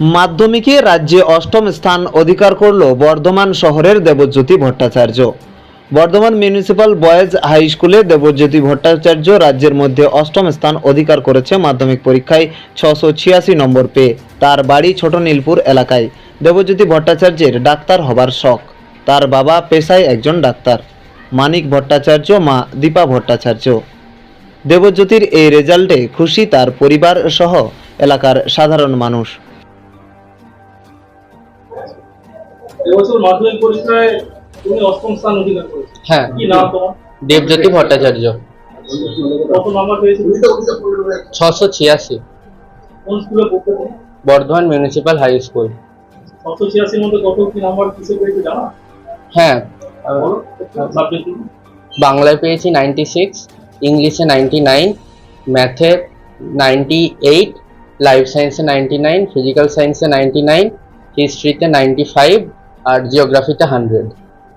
মাধ্যমিকে রাজ্যে অষ্টম স্থান অধিকার করল বর্ধমান শহরের Debjyoti Bhattacharya. Bardhaman municipal boys high স্কুলে দেবজ্যোতি ভট্টাচার্য রাজ্যের মধ্যে অষ্টম স্থান অধিকার করেছে মাধ্যমিক পরীক্ষায় ছশো ছিয়াশি নম্বর পেয়ে। তার বাড়ি ছোট নীলপুর এলাকায়। দেবজ্যোতি ভট্টাচার্যের ডাক্তার হবার শখ। তার বাবা পেশায় একজন ডাক্তার। মানিক ভট্টাচার্য, মা দীপা ভট্টাচার্য। দেবজ্যোতির এই রেজাল্টে খুশি তার পরিবার সহ এলাকার সাধারণ মানুষ। এবছর মাধ্যমিক পরীক্ষায় তুমি অষ্টম স্থান অধিকার করেছ। হ্যাঁ। কি নাম তোমার? দেবজ্যোতি ভট্টাচার্য। কত নাম্বার পেয়েছিলে ছশো ছিয়াশি। কোন স্কুলে পড়তে বর্ধমান মিউনিসিপ্যাল হাই স্কুল ছশো ছিয়াশির মধ্যে কত কি নাম্বার কিসে পেয়েছে জানা? হ্যাঁ। সাবজেক্ট বাংলায় পেয়েছি নাইনটি সিক্স ইংলিশে নাইনটি নাইন ম্যাথে নাইনটি এইট লাইফ সায়েন্সে নাইনটি নাইন ফিজিক্যাল সায়েন্সে নাইনটি নাইন হিস্ট্রিতে নাইনটি ফাইভ আর জিওগ্রাফিতে হান্ড্রেড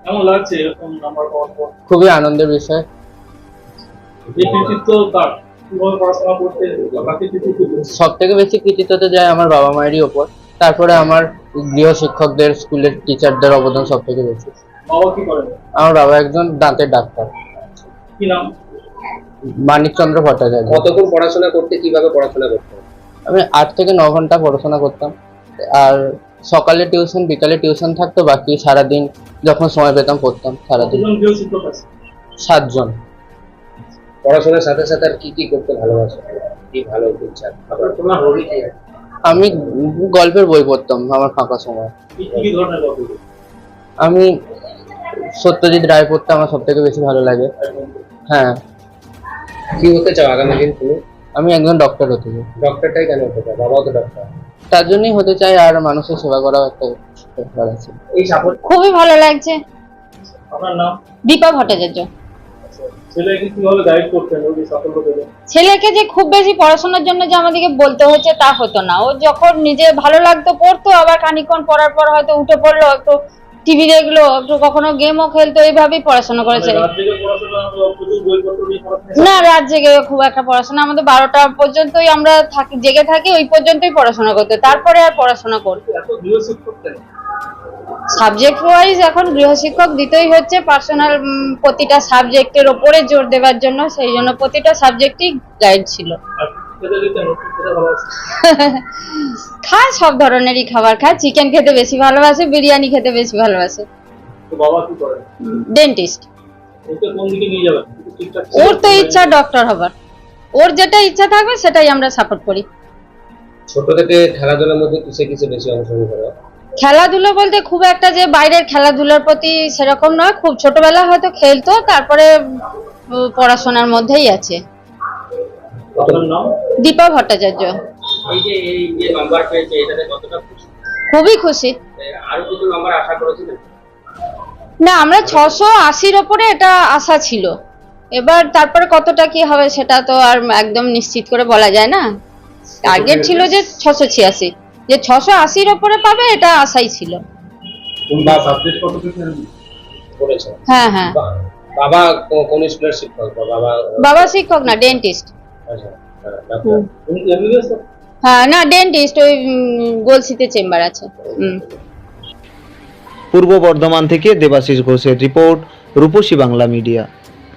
কেমন লাগছে এরকম নাম্বার পাওয়ার পর? খুবই আনন্দের বিষয়। এই কৃতিত্ব কার কীভাবে পড়াশোনা করতে কাকে কৃতিত্ব দিচ্ছে? সব থেকে বেশি কৃতিত্বতে যায় আমার বাবা মায়েরই ওপর। তারপরে আমার গৃহ শিক্ষকদের স্কুলের টিচারদের অবদান সব থেকে বেশি। বাবা কি করেন? আমার বাবা একজন দাঁতের ডাক্তার। কি নাম? মানিকচন্দ্র ভট্টাচার্য। কতক্ষণ পড়াশোনা করতে কীভাবে পড়াশোনা করতে? আমি আট থেকে ন ঘণ্টা পড়াশোনা করতাম। আর সকালে টিউশন বিকালে টিউশন থাকতো বাকি সারাদিন যখন সময় পেতাম পড়তাম সারাদিন। সাতজন। পড়াশোনার সাথে সাথে আর কি কি করতে ভালোবাসো? কি ভালো ইচ্ছা তোমার হবি কি আছে? আমি গল্পের বই পড়তাম আমার ফাঁকা সময়। কি কি কি ধরনের গল্প আমি সত্যজিৎ রায় পড়তে আমার সব থেকে বেশি ভালো লাগে। হ্যাঁ। কি হতে চাও আগামী দিন তুমি? আমি একজন ডক্টর হতে চাই। ডক্টরটাই কেন হতে চাও? বাবাও তো ডক্টর তার জন্যই হতে চাই আর মানুষের সেবা করাও একটা ব্যাপার আছে। এই সাপোর্ট খুবই ভালো লাগছে। আপনার নাম? দীপা ভট্টাচার্য। ছেলেকে কীভাবে গাইড করতেন ওই সাফল্য ছেলেকে যে খুব বেশি পড়াশোনার জন্য যে আমাদেরকে বলতে হচ্ছে তা হতো না। ও যখন নিজে ভালো লাগতো পড়তো আবার খানিকক্ষণ পড়ার পর হয়তো উঠে পড়ল একটু টিভি দেখল একটু কখনো গেমও খেলতো এইভাবেই পড়াশোনা করেছে। নিয়ে পড়াশোনা না রাত জেগে খুব একটা পড়াশোনা আমাদের বারোটা পর্যন্তই আমরা থাকি জেগে থাকি ওই পর্যন্তই পড়াশোনা করতে। তারপরে আর পড়াশোনা করতো সাবজেক্ট ওয়াইজ এখন গৃহশিক্ষক দিতেই হচ্ছে পার্সোনাল প্রতিটা সাবজেক্টের ওপরে জোর দেওয়ার জন্য সেই জন্য প্রতিটা সাবজেক্টই গাইড ছিল। খায় সব ধরনেরই খাবার খায় চিকেন খেতে বেশি ভালোবাসে বিরিয়ানি খেতে বেশি ভালোবাসে। তো বাবা কি করেন ডেন্টিস্ট ওর তো ইচ্ছা ডক্টর হবার। ওর যেটা ইচ্ছা থাকবে সেটাই আমরা সাপোর্ট করি। ছোট থেকে খেলাধুলার মধ্যে কিসে কিসে বেশি অংশগ্রহণ করো খেলাধুলো বলতে খুব একটা যে বাইরের খেলাধুলার প্রতি সেরকম নয়। খুব ছোটবেলা হয়তো খেলতো তারপরে পড়াশোনার মধ্যেই আছে। দীপা ভট্টাচার্য। এই যে এই যে নাম্বার পেয়েছে এটাতে কতটা খুশি? খুবই খুশি। আরও কিছু নাম্বার আশা করেছিলেন? না আমরা ছশো আশির ওপরে এটা আশা ছিল। এবার তারপরে কতটা কি হবে সেটা তো আর একদম নিশ্চিত করে বলা যায় না। টার্গেট ছিল যে ছশো ছিয়াশি। যে ছশো আশির ওপরে পাবে এটা আশাই ছিল। হ্যাঁ হ্যাঁ। বাবা কোন স্কুলের শিক্ষক বাবা বাবা শিক্ষক না ডেন্টিস্ট আচ্ছা হ্যাঁ, না ডেন্টিস্ট ওই গোলসিতে চেম্বার আছে। পূর্ব বর্ধমান থেকে দেবাশিস ঘোষের রিপোর্ট রূপসী বাংলা মিডিয়া।